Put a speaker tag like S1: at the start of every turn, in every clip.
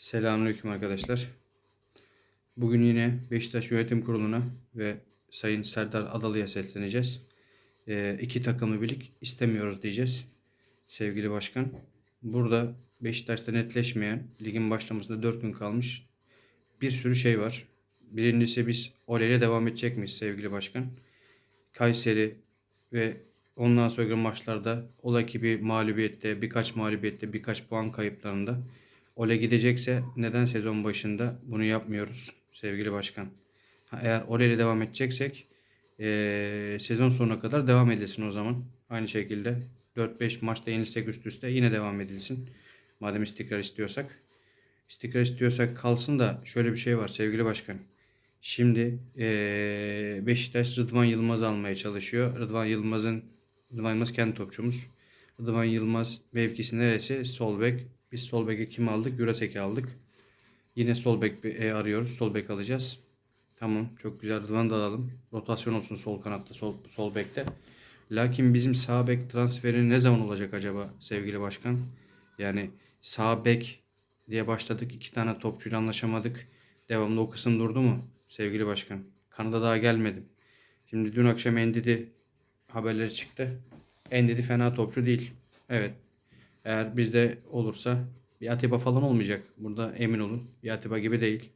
S1: Selamünaleyküm arkadaşlar. Bugün yine Beşiktaş Yönetim Kurulu'na ve Sayın Serdar Adalı'ya sesleneceğiz. Ee, iki takımı birlik istemiyoruz diyeceğiz. Sevgili başkan. Burada Beşiktaş'ta netleşmeyen, ligin başlamasında 4 gün kalmış bir sürü şey var. Birincisi biz Ole'yle devam edecek miyiz sevgili başkan? Kayseri ve ondan sonraki maçlarda ola ki bir mağlubiyette, birkaç mağlubiyette, birkaç puan kayıplarında Ole gidecekse neden sezon başında bunu yapmıyoruz sevgili başkan? Eğer Ole ile devam edeceksek eee, sezon sonuna kadar devam edilsin o zaman. Aynı şekilde 4-5 maçta yenilsek üst üste yine devam edilsin. Madem istikrar istiyorsak. İstikrar istiyorsak kalsın da şöyle bir şey var sevgili başkan. Şimdi eee, Beşiktaş Rıdvan Yılmaz almaya çalışıyor. Rıdvan Yılmaz'ın Rıdvan Yılmaz kendi topçumuz. Rıdvan Yılmaz mevkisi neresi? Sol bek. Biz sol beke kim aldık? Jurasek'i aldık. Yine sol bek e, arıyoruz. Sol bek alacağız. Tamam çok güzel. Rıdvan'ı da alalım. Rotasyon olsun sol kanatta, sol, sol bekte. Lakin bizim sağ bek transferi ne zaman olacak acaba sevgili başkan? Yani sağ bek diye başladık. iki tane topçuyla anlaşamadık. Devamlı o kısım durdu mu sevgili başkan? Kanada daha gelmedim. Şimdi dün akşam Endidi haberleri çıktı. Endidi fena topçu değil. Evet. Eğer bizde olursa bir Atiba falan olmayacak. Burada emin olun. Bir Atiba gibi değil.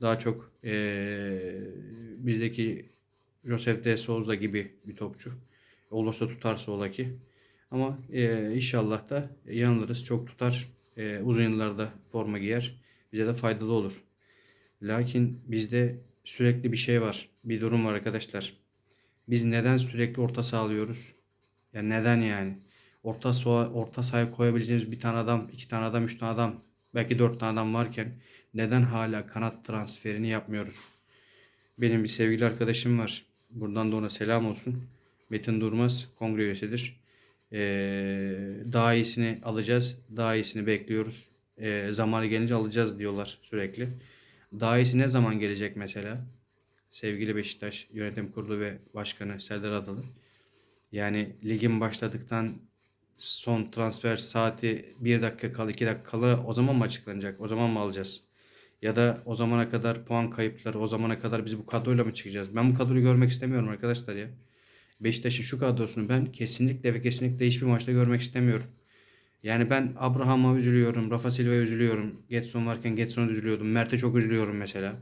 S1: Daha çok eee, bizdeki Joseph de Souza gibi bir topçu. Olursa tutarsa ola ki. Ama eee, inşallah da yanılırız. Çok tutar. Eee, uzun yıllarda forma giyer. Bize de faydalı olur. Lakin bizde sürekli bir şey var. Bir durum var arkadaşlar. Biz neden sürekli orta sağlıyoruz? Ya neden yani? Orta saha, orta sahaya koyabileceğimiz bir tane adam, iki tane adam, üç tane adam, belki dört tane adam varken neden hala kanat transferini yapmıyoruz? Benim bir sevgili arkadaşım var. Buradan da ona selam olsun. Metin Durmaz kongre üyesidir. Ee, daha iyisini alacağız. Daha iyisini bekliyoruz. Ee, zamanı gelince alacağız diyorlar sürekli. Daha iyisi ne zaman gelecek mesela? Sevgili Beşiktaş Yönetim Kurulu ve Başkanı Serdar Adalı. Yani ligin başladıktan son transfer saati 1 dakika kala 2 dakika kala o zaman mı açıklanacak? O zaman mı alacağız? Ya da o zamana kadar puan kayıpları, o zamana kadar biz bu kadroyla mı çıkacağız? Ben bu kadroyu görmek istemiyorum arkadaşlar ya. Beşiktaş'ın şu kadrosunu ben kesinlikle ve kesinlikle hiçbir maçta görmek istemiyorum. Yani ben Abraham'a üzülüyorum, Rafa Silva'ya üzülüyorum. Getson varken Getson'a üzülüyordum. Mert'e çok üzülüyorum mesela.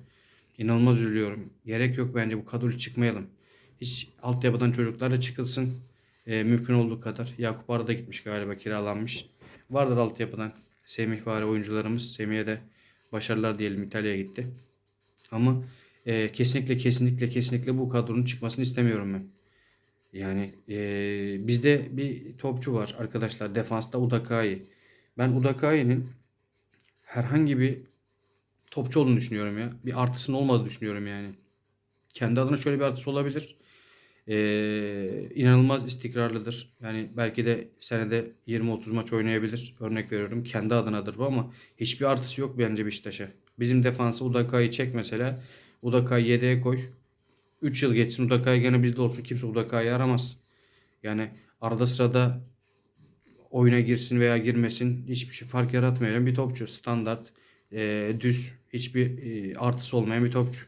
S1: İnanılmaz üzülüyorum. Gerek yok bence bu kadroyu çıkmayalım. Hiç altyapıdan çocuklarla çıkılsın. Ee, mümkün olduğu kadar. Yakup Arda gitmiş galiba kiralanmış. Vardır altyapıdan Semih var oyuncularımız. Semih'e de başarılar diyelim İtalya'ya gitti. Ama e, kesinlikle kesinlikle kesinlikle bu kadronun çıkmasını istemiyorum ben. Yani e, bizde bir topçu var arkadaşlar defansta Udakay. Ben Udakay'ın herhangi bir topçu olduğunu düşünüyorum ya. Bir artısının olmadığını düşünüyorum yani. Kendi adına şöyle bir artısı olabilir. Ee, inanılmaz istikrarlıdır. Yani belki de senede 20-30 maç oynayabilir. Örnek veriyorum. Kendi adınadır bu ama hiçbir artısı yok bence Beşiktaş'a. Bizim defansı Udakay'ı çek mesela. Udakay'ı yedeğe koy. 3 yıl geçsin Udakay gene bizde olsun. Kimse Udakay'ı aramaz. Yani arada sırada oyuna girsin veya girmesin hiçbir şey fark yaratmayan bir topçu. Standart, e, düz, hiçbir e, artısı olmayan bir topçu.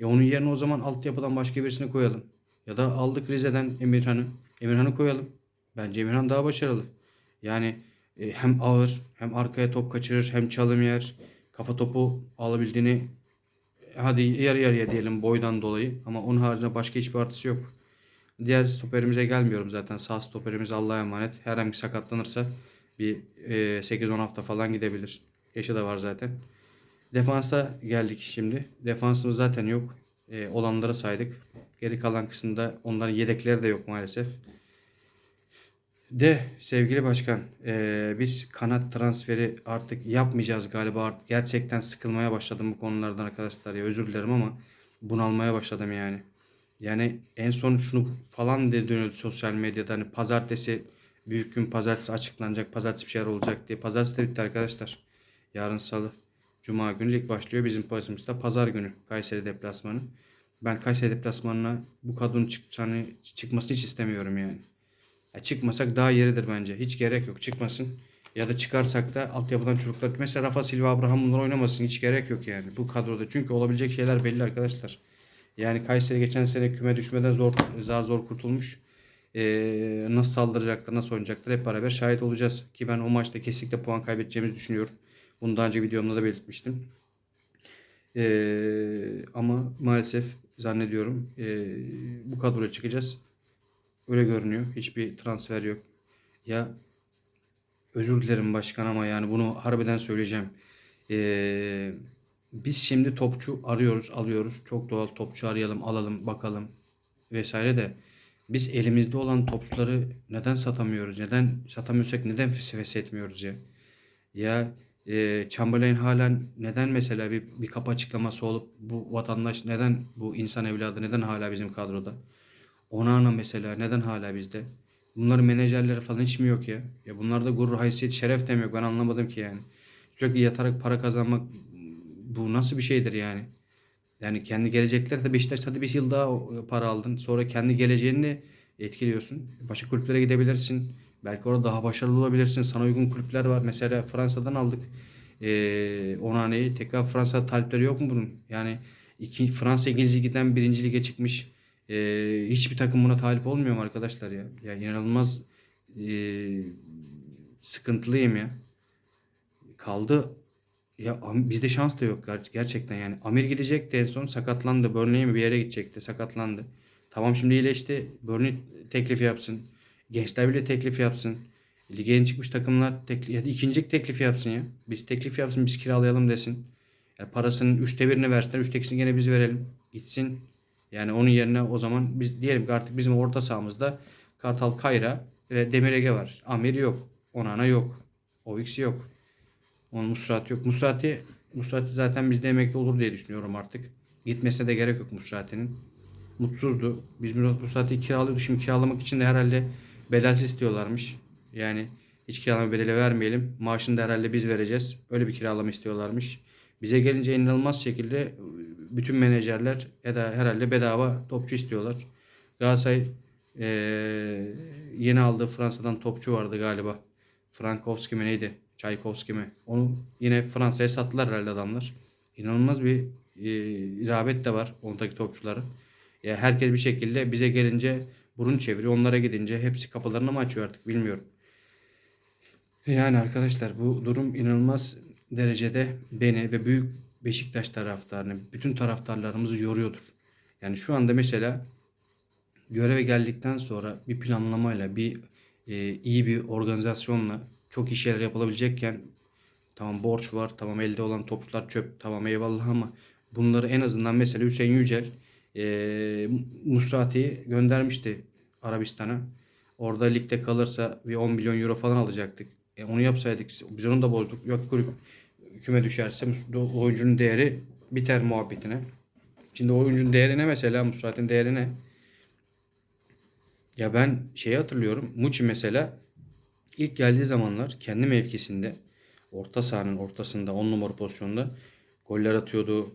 S1: E onun yerine o zaman altyapıdan başka birisini koyalım. Ya da aldık Rize'den Emirhan'ı. Emirhan'ı koyalım. Bence Emirhan daha başarılı. Yani e, hem ağır hem arkaya top kaçırır hem çalım yer. Kafa topu alabildiğini hadi yarı yarıya diyelim boydan dolayı. Ama onun haricinde başka hiçbir artısı yok. Diğer stoperimize gelmiyorum zaten. Sağ stoperimiz Allah'a emanet. Her an bir sakatlanırsa bir e, 8-10 hafta falan gidebilir. Yaşı da var zaten. Defansa geldik şimdi. Defansımız zaten yok. E, olanları saydık. Geri kalan kısımda onların yedekleri de yok maalesef. De sevgili başkan e, biz kanat transferi artık yapmayacağız galiba artık gerçekten sıkılmaya başladım bu konulardan arkadaşlar ya özür dilerim ama bunalmaya başladım yani. Yani en son şunu falan diye dönüyordu sosyal medyada hani pazartesi büyük gün pazartesi açıklanacak pazartesi bir şeyler olacak diye. Pazartesi de bitti arkadaşlar. Yarın salı. Cuma günü lig başlıyor. Bizim pozisyonumuzda pazar günü Kayseri deplasmanı. Ben Kayseri deplasmanına bu kadronun çıkacağını, çıkmasını hiç istemiyorum yani. Ya çıkmasak daha yeridir bence. Hiç gerek yok. Çıkmasın. Ya da çıkarsak da altyapıdan çocuklar. Mesela Rafa Silva, Abraham bunlar oynamasın. Hiç gerek yok yani bu kadroda. Çünkü olabilecek şeyler belli arkadaşlar. Yani Kayseri geçen sene küme düşmeden zor zar zor kurtulmuş. Ee, nasıl saldıracaklar, nasıl oynayacaklar hep beraber şahit olacağız. Ki ben o maçta kesinlikle puan kaybedeceğimizi düşünüyorum. Bunu daha önce videomda da belirtmiştim. Ee, ama maalesef zannediyorum ee, bu kadroya çıkacağız. Öyle görünüyor. Hiçbir transfer yok. Ya özür dilerim başkan ama yani bunu harbiden söyleyeceğim. Ee, biz şimdi topçu arıyoruz, alıyoruz. Çok doğal topçu arayalım, alalım, bakalım vesaire de biz elimizde olan topçuları neden satamıyoruz? Neden satamıyorsak neden fesifes etmiyoruz ya? Ya e, Chamberlain halen neden mesela bir, bir kapı açıklaması olup bu vatandaş neden bu insan evladı neden hala bizim kadroda? Onana mesela neden hala bizde? Bunların menajerleri falan hiç mi yok ya? Ya bunlarda gurur, haysiyet, şeref de mi yok? Ben anlamadım ki yani. Sürekli yatarak para kazanmak bu nasıl bir şeydir yani? Yani kendi gelecekleri de Beşiktaş hadi bir yıl daha para aldın. Sonra kendi geleceğini etkiliyorsun. Başka kulüplere gidebilirsin. Belki orada daha başarılı olabilirsin. Sana uygun kulüpler var. Mesela Fransa'dan aldık. Ee, Onane'yi. Tekrar Fransa talipleri yok mu bunun? Yani iki, Fransa İngiliz Ligi'den birinci lige çıkmış. Ee, hiçbir takım buna talip olmuyor mu arkadaşlar ya? Yani inanılmaz ee, sıkıntılıyım ya. Kaldı ya bizde şans da yok ger- gerçekten yani. Amir gidecekti en son sakatlandı. Burnley'e mi bir yere gidecekti sakatlandı. Tamam şimdi iyileşti. Burnley teklif yapsın. Gençler bile teklif yapsın. Lige çıkmış takımlar teklif, ya ikincilik teklifi yapsın ya. Biz teklif yapsın biz kiralayalım desin. Yani parasının üçte birini versinler. Üçte ikisini gene biz verelim. Gitsin. Yani onun yerine o zaman biz diyelim ki artık bizim orta sahamızda Kartal Kayra ve Demir Ege var. Amir yok. Onana yok. Ovix yok. Onun Musrati yok. Musrati, Musrati zaten bizde emekli olur diye düşünüyorum artık. Gitmesine de gerek yok Musrati'nin. Mutsuzdu. Biz Musrati'yi kiralıyorduk. Şimdi kiralamak için de herhalde bedelsiz istiyorlarmış. Yani hiç kiralama bedeli vermeyelim. Maaşını da herhalde biz vereceğiz. Öyle bir kiralama istiyorlarmış. Bize gelince inanılmaz şekilde bütün menajerler ya da herhalde bedava topçu istiyorlar. Galatasaray eee, yeni aldığı Fransa'dan topçu vardı galiba. Frankowski mi neydi? Çaykovski mi? Onu yine Fransa'ya sattılar herhalde adamlar. İnanılmaz bir e, rağbet de var ondaki topçuların. Ya herkes bir şekilde bize gelince burun çeviriyor. Onlara gidince hepsi kapılarını mı açıyor artık bilmiyorum. Yani arkadaşlar bu durum inanılmaz derecede beni ve büyük Beşiktaş taraftarını, bütün taraftarlarımızı yoruyordur. Yani şu anda mesela göreve geldikten sonra bir planlamayla, bir e, iyi bir organizasyonla çok iyi şeyler yapılabilecekken tamam borç var, tamam elde olan topçular çöp, tamam eyvallah ama bunları en azından mesela Hüseyin Yücel e, Musrati'yi göndermişti Arabistan'a. Orada ligde kalırsa bir 10 milyon euro falan alacaktık. E, onu yapsaydık biz onu da bozduk. Yok kulüp küme düşerse oyuncunun değeri biter muhabbetine. Şimdi oyuncunun değeri ne mesela? Musrati'nin değeri ne? Ya ben şeyi hatırlıyorum. Muçi mesela ilk geldiği zamanlar kendi mevkisinde orta sahanın ortasında 10 numara pozisyonda goller atıyordu.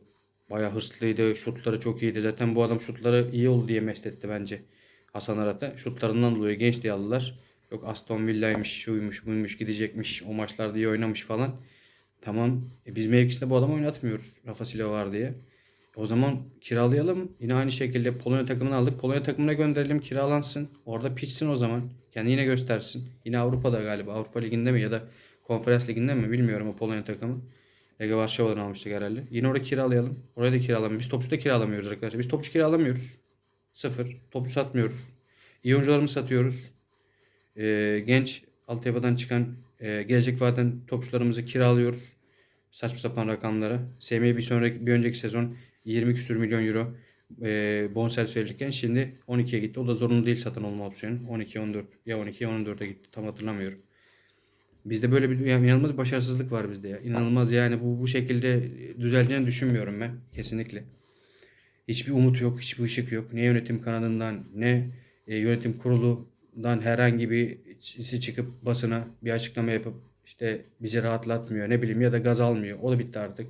S1: Bayağı hırslıydı. Şutları çok iyiydi. Zaten bu adam şutları iyi oldu diye mestetti bence. Hasan Arat'a. Şutlarından dolayı genç diye aldılar. Yok Aston Villa'ymış, şuymuş, buymuş, gidecekmiş. O maçlarda iyi oynamış falan. Tamam. E biz mevkisinde bu adamı oynatmıyoruz. Rafa Silva var diye. O zaman kiralayalım. Yine aynı şekilde Polonya takımını aldık. Polonya takımına gönderelim kiralansın. Orada pişsin o zaman. Kendini yine göstersin. Yine Avrupa'da galiba. Avrupa Ligi'nde mi ya da Konferans Ligi'nde mi bilmiyorum o Polonya takımı. Ege Varşova'dan almıştık herhalde. Yine orada kiralayalım. Oraya da kiralamıyoruz. Biz topçu da kiralamıyoruz arkadaşlar. Biz topçu kiralamıyoruz. Sıfır. Topçu satmıyoruz. İyi oyuncularımızı satıyoruz. Ee, genç altyapıdan çıkan e, gelecek vaden topçularımızı kiralıyoruz. Saçma sapan rakamlara. SM'ye bir sonraki bir önceki sezon 20 küsür milyon euro e, bonservis verilirken şimdi 12'ye gitti. O da zorunlu değil satın olma opsiyonu. 12 14 ya 12 ya 14'e gitti. Tam hatırlamıyorum. Bizde böyle bir yani inanılmaz başarısızlık var bizde ya. İnanılmaz yani bu bu şekilde düzeleceğini düşünmüyorum ben kesinlikle. Hiçbir umut yok, hiçbir ışık yok. Ne yönetim kanadından ne e, yönetim kurulundan herhangi birisi çıkıp basına bir açıklama yapıp işte bizi rahatlatmıyor ne bileyim ya da gaz almıyor. O da bitti artık.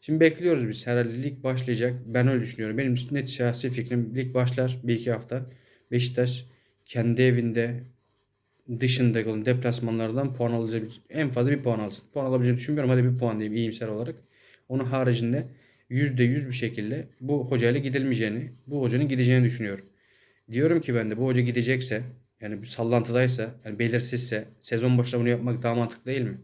S1: Şimdi bekliyoruz biz. Herhalde lig başlayacak. Ben öyle düşünüyorum. Benim net şahsi fikrim lig başlar bir iki hafta. Beşiktaş kendi evinde dışındaki olan deplasmanlardan puan alacak en fazla bir puan alsın. Puan alabileceğini düşünmüyorum. Hadi bir puan diyeyim iyimser olarak. Onun haricinde %100 bir şekilde bu hocayla gidilmeyeceğini, bu hocanın gideceğini düşünüyorum. Diyorum ki ben de bu hoca gidecekse yani bir sallantıdaysa, yani belirsizse sezon başında bunu yapmak daha mantıklı değil mi?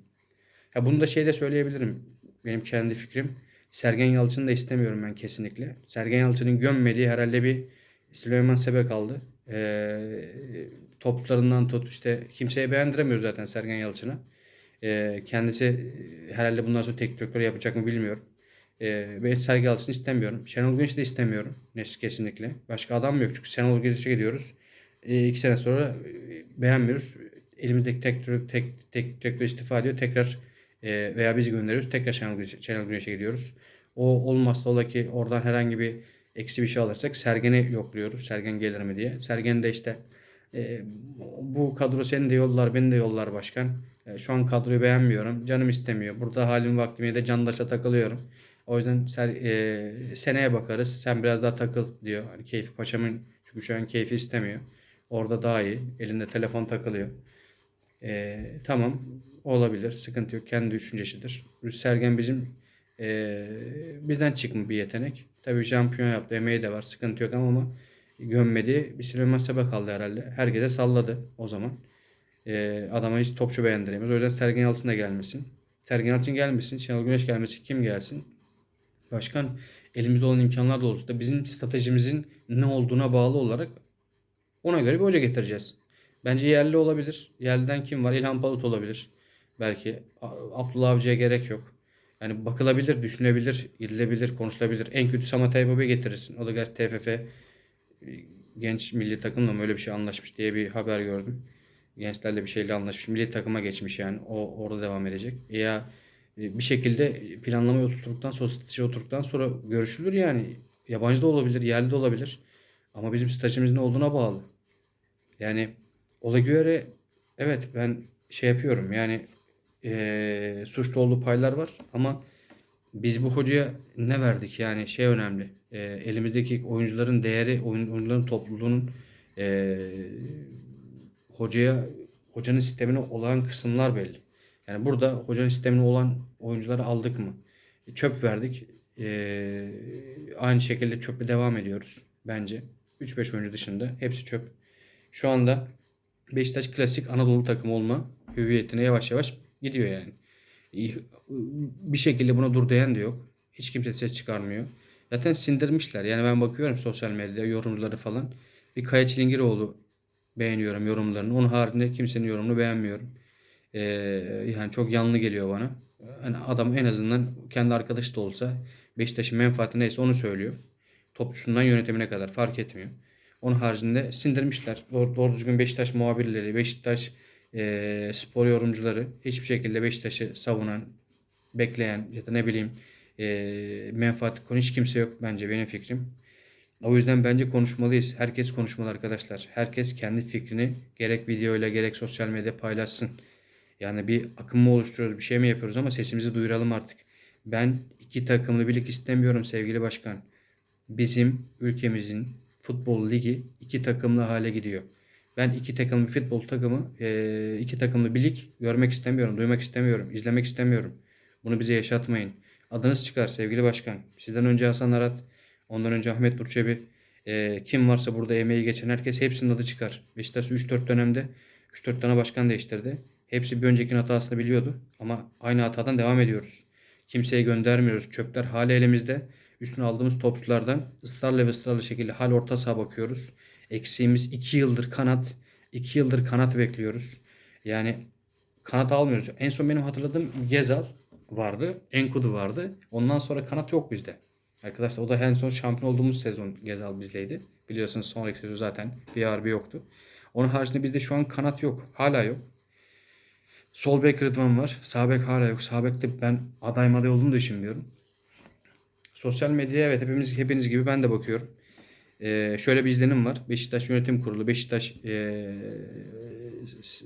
S1: Ya bunu da şeyde söyleyebilirim. Benim kendi fikrim. Sergen Yalçın'ı da istemiyorum ben kesinlikle. Sergen Yalçın'ın gömmediği herhalde bir Süleyman Sebe kaldı. Ee, toplarından tut işte kimseye beğendiremiyor zaten Sergen Yalçın'a. Ee, kendisi e, herhalde bundan sonra tek direktör yapacak mı bilmiyorum. Ee, ben Sergen Yalçın'ı istemiyorum. Şenol Güneş'i de istemiyorum. Nes kesinlikle. Başka adam yok çünkü Şenol Güneş'e gidiyoruz. Ee, iki sene sonra e, beğenmiyoruz. Elimizdeki tek, tek, tek, tek direktör istifa ediyor. Tekrar e, veya bizi gönderiyoruz. Tekrar Şenol, Güneş, Şenol Güneş'e gidiyoruz. O olmazsa ola ki oradan herhangi bir eksi bir şey alırsak Sergen'i yokluyoruz. Sergen gelir mi diye. Sergen de işte e, bu kadro seni de yollar, beni de yollar başkan. E, şu an kadroyu beğenmiyorum. Canım istemiyor. Burada halim vaktimi de candaşa takılıyorum. O yüzden ser, e, seneye bakarız. Sen biraz daha takıl diyor. Hani keyfi paşamın çünkü şu an keyfi istemiyor. Orada daha iyi. Elinde telefon takılıyor. E, tamam olabilir. Sıkıntı yok. Kendi düşüncesidir. Sergen bizim e, bizden çıkma bir yetenek. Tabii şampiyon yaptı. Emeği de var. Sıkıntı yok ama, ama gömmedi. Bir Süleyman Sebe kaldı herhalde. Herkese salladı o zaman. E, adama hiç topçu beğendiremiyoruz. O yüzden Sergen Yalçın da gelmesin. Sergen Yalçın gelmesin. Şenol Güneş gelmesin. Kim gelsin? Başkan elimizde olan imkanlar doğrultusunda bizim stratejimizin ne olduğuna bağlı olarak ona göre bir hoca getireceğiz. Bence yerli olabilir. Yerliden kim var? İlhan Palut olabilir. Belki Abdullah Avcı'ya gerek yok. Yani bakılabilir, düşünülebilir, gidilebilir, konuşulabilir. En kötü Samat Aybaba'yı getirirsin. O da gerçi TFF genç milli takımla mı öyle bir şey anlaşmış diye bir haber gördüm. Gençlerle bir şeyle anlaşmış. Milli takıma geçmiş yani. O orada devam edecek. Ya e, bir şekilde planlamayı oturttuktan sonra, strateji oturduktan sonra görüşülür yani. Yabancı da olabilir, yerli de olabilir. Ama bizim stratejimiz ne olduğuna bağlı. Yani ola göre evet ben şey yapıyorum yani eee suçlu olduğu paylar var ama biz bu hocaya ne verdik yani şey önemli. Eee, elimizdeki oyuncuların değeri, oyun, oyuncuların topluluğunun eee, hocaya hocanın sistemine olan kısımlar belli. Yani burada hocanın sistemine olan oyuncuları aldık mı? E, Çöp verdik. Eee, aynı şekilde çöple devam ediyoruz bence. 3-5 oyuncu dışında hepsi çöp. Şu anda Beşiktaş klasik Anadolu takımı olma hüviyetine yavaş yavaş gidiyor yani. Bir şekilde buna dur diyen de yok. Hiç kimse ses çıkarmıyor. Zaten sindirmişler. Yani ben bakıyorum sosyal medyada yorumları falan. Bir Kaya Çilingiroğlu beğeniyorum yorumlarını. Onun haricinde kimsenin yorumunu beğenmiyorum. Ee, yani çok yanlı geliyor bana. Hani adam en azından kendi arkadaşı da olsa Beşiktaş'ın menfaati neyse onu söylüyor. Topçusundan yönetimine kadar fark etmiyor. Onun haricinde sindirmişler. Doğru, doğru düzgün Beşiktaş muhabirleri, Beşiktaş e, spor yorumcuları hiçbir şekilde Beşiktaş'ı savunan, bekleyen ya da ne bileyim e, menfaat konu hiç kimse yok bence benim fikrim. O yüzden bence konuşmalıyız. Herkes konuşmalı arkadaşlar. Herkes kendi fikrini gerek videoyla gerek sosyal medyada paylaşsın. Yani bir akım mı oluşturuyoruz, bir şey mi yapıyoruz ama sesimizi duyuralım artık. Ben iki takımlı birlik istemiyorum sevgili başkan. Bizim ülkemizin futbol ligi iki takımlı hale gidiyor. Ben iki takımlı futbol takımı, eee, iki takımlı bir lig görmek istemiyorum, duymak istemiyorum, izlemek istemiyorum. Bunu bize yaşatmayın. Adınız çıkar sevgili başkan. Sizden önce Hasan Arat, ondan önce Ahmet Nur Çebi, eee, kim varsa burada emeği geçen herkes hepsinin adı çıkar. Beşiktaş 3-4 dönemde 3-4 tane başkan değiştirdi. Hepsi bir öncekinin hatasını biliyordu ama aynı hatadan devam ediyoruz. Kimseye göndermiyoruz. Çöpler hala elimizde. Üstüne aldığımız topçulardan ısrarla ve ısrarlı şekilde hal orta saha bakıyoruz. Eksiğimiz 2 yıldır kanat. 2 yıldır kanat bekliyoruz. Yani kanat almıyoruz. En son benim hatırladığım Gezal vardı. Enkudu vardı. Ondan sonra kanat yok bizde. Arkadaşlar o da en son şampiyon olduğumuz sezon Gezal bizleydi. Biliyorsunuz sonraki sezon zaten bir harbi yoktu. Onun haricinde bizde şu an kanat yok. Hala yok. Sol bek Rıdvan var. Sağ bek hala yok. Sağ bekte ben aday maday olduğunu düşünmüyorum. Sosyal medyaya evet hepimiz hepiniz gibi ben de bakıyorum. Ee, şöyle bir izlenim var. Beşiktaş Yönetim Kurulu, Beşiktaş ee,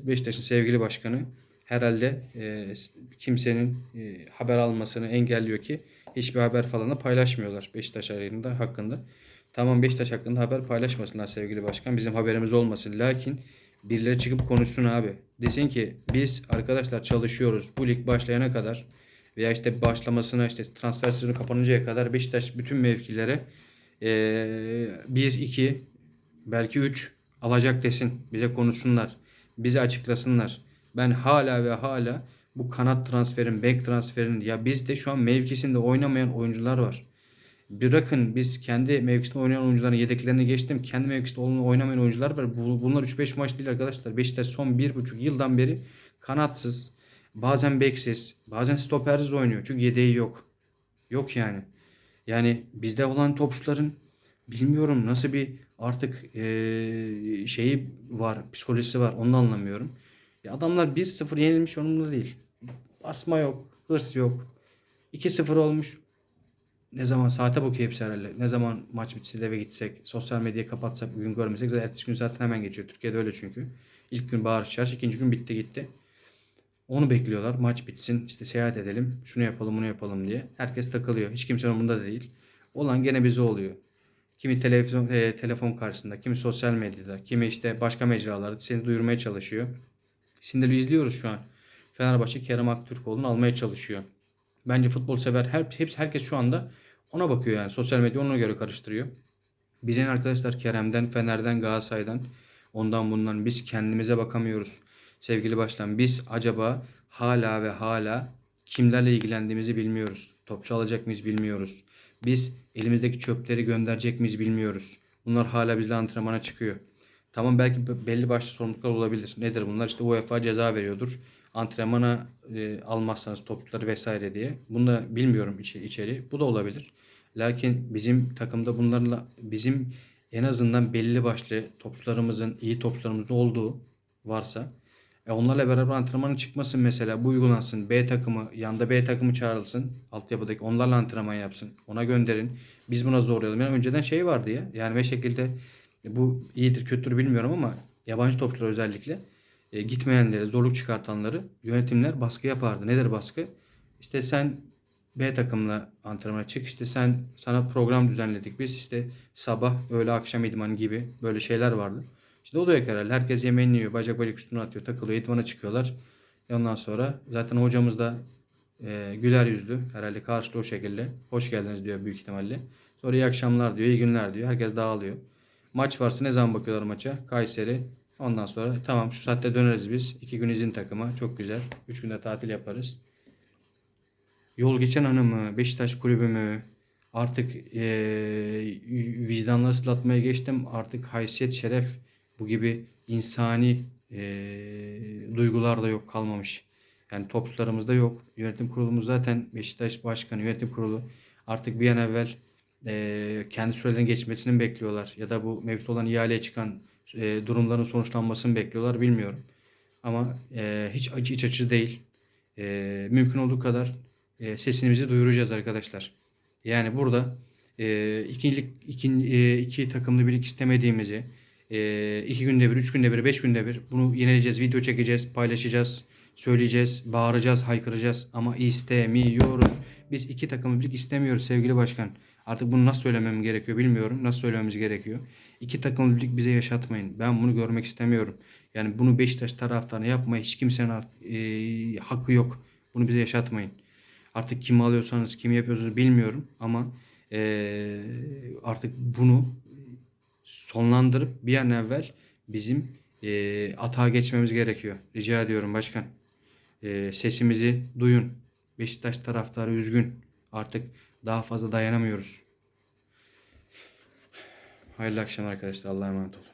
S1: Beşiktaş'ın sevgili başkanı herhalde ee, kimsenin ee, haber almasını engelliyor ki hiçbir haber falan da paylaşmıyorlar Beşiktaş hakkında hakkında. Tamam Beşiktaş hakkında haber paylaşmasınlar sevgili başkan. Bizim haberimiz olmasın. Lakin Birileri çıkıp konuşsun abi. Desin ki biz arkadaşlar çalışıyoruz. Bu lig başlayana kadar veya işte başlamasına işte transfer sezonu kapanıncaya kadar Beşiktaş bütün mevkilere 1 2 belki 3 alacak desin. Bize konuşsunlar. Bize açıklasınlar. Ben hala ve hala bu kanat transferin, bek transferin ya bizde şu an mevkisinde oynamayan oyuncular var. Bırakın biz kendi mevkisinde oynayan oyuncuların yedeklerini geçtim. Kendi mevkisinde oynamayan oyuncular var. Bu- Bunlar 3-5 maç değil arkadaşlar. Beşiktaş son 1,5 yıldan beri kanatsız, bazen beksiz, bazen stopersiz oynuyor. Çünkü yedeği yok. Yok yani. Yani bizde olan topçuların bilmiyorum nasıl bir artık eee, şeyi var, psikolojisi var. Onu anlamıyorum. Ya adamlar 1-0 yenilmiş onunla değil. Basma yok, hırs yok. 2-0 olmuş. Ne zaman saate bakıyor hepsi herhalde. Ne zaman maç bitse eve gitsek, sosyal medyayı kapatsak, bugün görmesek zaten ertesi gün zaten hemen geçiyor. Türkiye'de öyle çünkü. İlk gün bağırış ikinci gün bitti gitti. Onu bekliyorlar. Maç bitsin, işte seyahat edelim, şunu yapalım, bunu yapalım diye. Herkes takılıyor. Hiç kimsenin umurunda değil. Olan gene bize oluyor. Kimi televizyon, e, telefon karşısında, kimi sosyal medyada, kimi işte başka mecralarda seni duyurmaya çalışıyor. Sinirli izliyoruz şu an. Fenerbahçe Kerem Aktürkoğlu'nu almaya çalışıyor. Bence futbol sever her, hepsi herkes şu anda ona bakıyor yani. Sosyal medya ona göre karıştırıyor. Bizim arkadaşlar Kerem'den, Fener'den, Galatasaray'dan ondan bundan biz kendimize bakamıyoruz. Sevgili başkan biz acaba hala ve hala kimlerle ilgilendiğimizi bilmiyoruz. Topçu alacak mıyız bilmiyoruz. Biz elimizdeki çöpleri gönderecek miyiz bilmiyoruz. Bunlar hala bizle antrenmana çıkıyor. Tamam belki be- belli başlı sorumluluklar olabilir. Nedir bunlar? İşte UEFA ceza veriyordur. Antrenmana e, almazsanız topçuları vesaire diye. Bunu da bilmiyorum içi, içeri. Bu da olabilir. Lakin bizim takımda bunlarla bizim en azından belli başlı topçularımızın, iyi topçularımızın olduğu varsa e onlarla beraber antrenmanın çıkmasın mesela. Bu uygulansın. B takımı, yanda B takımı çağrılsın. Altyapıdaki onlarla antrenman yapsın. Ona gönderin. Biz buna zorlayalım. Yani önceden şey vardı ya. Yani bir şekilde bu iyidir kötüdür bilmiyorum ama yabancı topçular özellikle e, gitmeyenleri, zorluk çıkartanları yönetimler baskı yapardı. Nedir baskı? İşte sen B takımla antrenmana çık. İşte sen sana program düzenledik biz. İşte sabah, öğle, akşam idman gibi böyle şeyler vardı. İşte o da yok herhalde. Herkes yemeğini yiyor. Bacak bacak üstüne atıyor. Takılıyor. İdmana çıkıyorlar. E ondan sonra zaten hocamız da e, güler yüzlü. Herhalde karşılığı o şekilde. Hoş geldiniz diyor büyük ihtimalle. Sonra iyi akşamlar diyor. iyi günler diyor. Herkes dağılıyor. Maç varsa ne zaman bakıyorlar maça? Kayseri. Ondan sonra tamam şu saatte döneriz biz. İki gün izin takıma. Çok güzel. Üç günde tatil yaparız. Yol geçen hanımı, Beşiktaş kulübü mü? Artık eee vicdanları ıslatmaya geçtim. Artık haysiyet, şeref bu gibi insani eee, duygular da yok kalmamış. Yani topçularımızda yok. Yönetim kurulumuz zaten Beşiktaş Başkanı, yönetim kurulu artık bir an evvel eee, kendi sürelerinin geçmesini bekliyorlar. Ya da bu mevcut olan ihaleye çıkan eee, durumların sonuçlanmasını bekliyorlar bilmiyorum. Ama eee, hiç acı iç açıcı değil. Eee, mümkün olduğu kadar e, sesimizi duyuracağız arkadaşlar. Yani burada e, ikilik iki, e, iki takımlı birlik istemediğimizi e, iki günde bir, üç günde bir, beş günde bir bunu yenileceğiz, video çekeceğiz, paylaşacağız, söyleyeceğiz, bağıracağız, haykıracağız ama istemiyoruz. Biz iki takımlı birlik istemiyoruz sevgili başkan. Artık bunu nasıl söylemem gerekiyor bilmiyorum. Nasıl söylememiz gerekiyor. İki takımlı birlik bize yaşatmayın. Ben bunu görmek istemiyorum. Yani bunu Beşiktaş taraftarına yapmaya hiç kimsenin e, hakkı yok. Bunu bize yaşatmayın. Artık kimi alıyorsanız, kimi yapıyorsunuz bilmiyorum ama eee, artık bunu sonlandırıp bir an evvel bizim eee atağa geçmemiz gerekiyor. Rica ediyorum başkan. Eee, sesimizi duyun. Beşiktaş taraftarı üzgün. Artık daha fazla dayanamıyoruz. Hayırlı akşamlar arkadaşlar. Allah'a emanet olun.